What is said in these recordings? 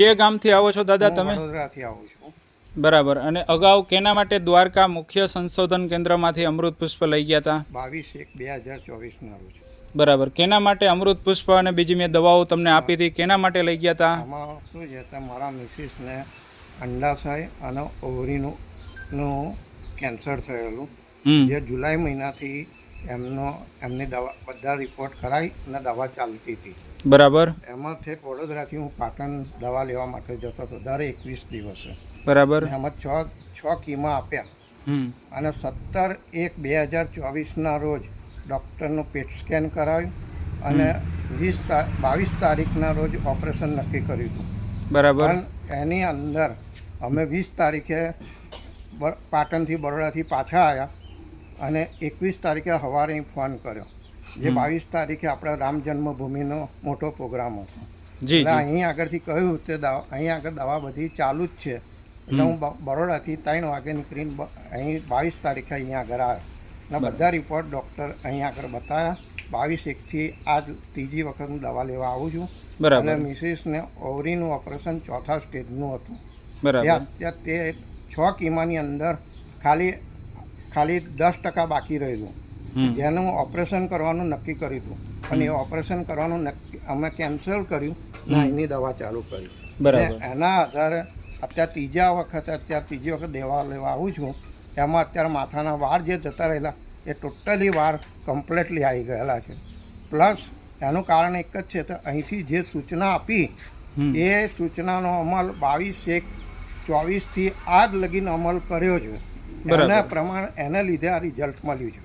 કે ગામથી આવો છો દાદા તમે? વડોદરાથી આવું છું. બરાબર. અને અગાઉ કેના માટે દ્વારકા મુખ્ય સંશોધન કેન્દ્રમાંથી અમૃત પુષ્પ લઈ ગયા હતા બાવીસ એક બે હજાર ચોવીસના રોજ. બરાબર. કેના માટે અમૃત પુષ્પ અને બીજી મેં દવાઓ તમને આપી હતી? કેના માટે લઈ ગયા હતા આમાં શું છે મારા મિસિસને અંડાશય અને ઓવરીનું નું કેન્સર થયેલું. જે જુલાઈ મહિનાથી એમનો એમની દવા બધા રિપોર્ટ કરાવી અને દવા ચાલતી હતી. બરાબર. એમાં ઠેક વડોદરાથી હું પાટણ દવા લેવા માટે જતો હતો દર એકવીસ દિવસે. બરાબર. એમાં છ છ કીમા આપ્યા. અને સત્તર એક બે હજાર ચોવીસના રોજ ડૉક્ટરનું પેટ સ્કેન કરાવ્યું અને વીસ બાવીસ તારીખના રોજ ઓપરેશન નક્કી કર્યું હતું. બરાબર. એની અંદર અમે વીસ તારીખે પાટણથી બરોડાથી પાછા આવ્યા અને એકવીસ તારીખે સવારે અહીં ફોન કર્યો. જે બાવીસ તારીખે આપણા રામ જન્મભૂમિનો મોટો પ્રોગ્રામ હતો. જી એટલે અહીં આગળથી કહ્યું તે દવા અહીં આગળ દવા બધી ચાલુ જ છે. એટલે હું બરોડાથી ત્રણ વાગે નીકળીને અહીં બાવીસ તારીખે અહીંયા આગળ આવ્યો. અને બધા રિપોર્ટ ડૉક્ટર અહીં આગળ બતાવ્યા બાવીસ એકથી આજ ત્રીજી વખત હું દવા લેવા આવું છું. અને બરાબર મિસિસને ઓવરીનું ઓપરેશન ચોથા સ્ટેજનું હતું. બરાબર. તે છ કિમાની અંદર ખાલી ખાલી દસ ટકા બાકી રહેલું. જેનું ઓપરેશન કરવાનું નક્કી કર્યું હતું. અને એ ઓપરેશન કરવાનું નક્કી અમે કેન્સલ કર્યું. ને એની દવા ચાલુ કરી. બરાબર. એના આધારે અત્યારે ત્રીજા વખત અત્યારે ત્રીજી વખત દેવા લેવા આવું છું. એમાં અત્યારે માથાના વાળ જે જતા રહેલા એ ટોટલી વાળ કમ્પ્લેટલી આવી ગયેલા છે. પ્લસ એનું કારણ એક જ છે તો અહીંથી જે સૂચના આપી એ સૂચનાનો અમલ બાવીસ એક ચોવીસથી આજ લગીન અમલ કર્યો છે. એના પ્રમાણ એના લીધે આ રિઝલ્ટ મળ્યું છે.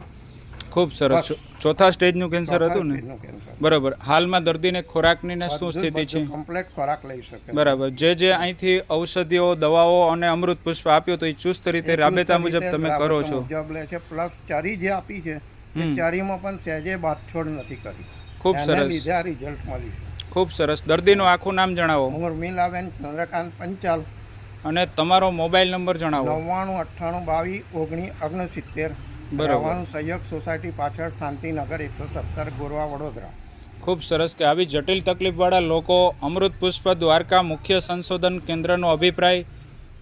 ખૂબ સરસ. ચોથા સ્ટેજનું કેન્સર હતું ને? બરાબર. હાલમાં દર્દીને ખોરાકની ને શું સ્થિતિ છે? કમ્પ્લીટ ખોરાક લઈ શકે બરાબર. જે જે અહીંથી ઔષધિઓ દવાઓ અને અમૃત પુષ્પ આપ્યું તો એ ચુસ્ત રીતે રાબેતા મુજબ તમે કરો છો. મુજબ લે છે. પ્લસ ચરી જે આપી છે એ ચારીમાં પણ સહેજે બાથછોડ નથી કરી. ખૂબ સરસ. લીધે આ રિઝલ્ટ મળ્યું ખૂબ સરસ. દર્દીનું આખું નામ જણાવો. ઉર્મિલાબેન ચંદ્રકાંત પંચાલ. અને તમારો મોબાઈલ નંબર જણાવો. નવ્વાણું અઠ્ઠાણું બાવીસ ઓગણીસ ઓગણસિત્તેર બરાબર. સહયોગ સોસાયટી પાછળ શાંતિનગર એકસો સત્તર ગોરવા વડોદરા. ખૂબ સરસ કે આવી જટિલ તકલીફવાળા લોકો અમૃત પુષ્પ દ્વારકા મુખ્ય સંશોધન કેન્દ્રનો અભિપ્રાય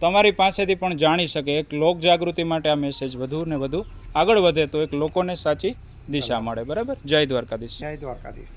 તમારી પાસેથી પણ જાણી શકે. એક લોક જાગૃતિ માટે આ મેસેજ વધુ ને વધુ આગળ વધે તો એક લોકોને સાચી દિશા મળે. બરાબર? જય દ્વારકાધીશ. જય દ્વારકાધીશ.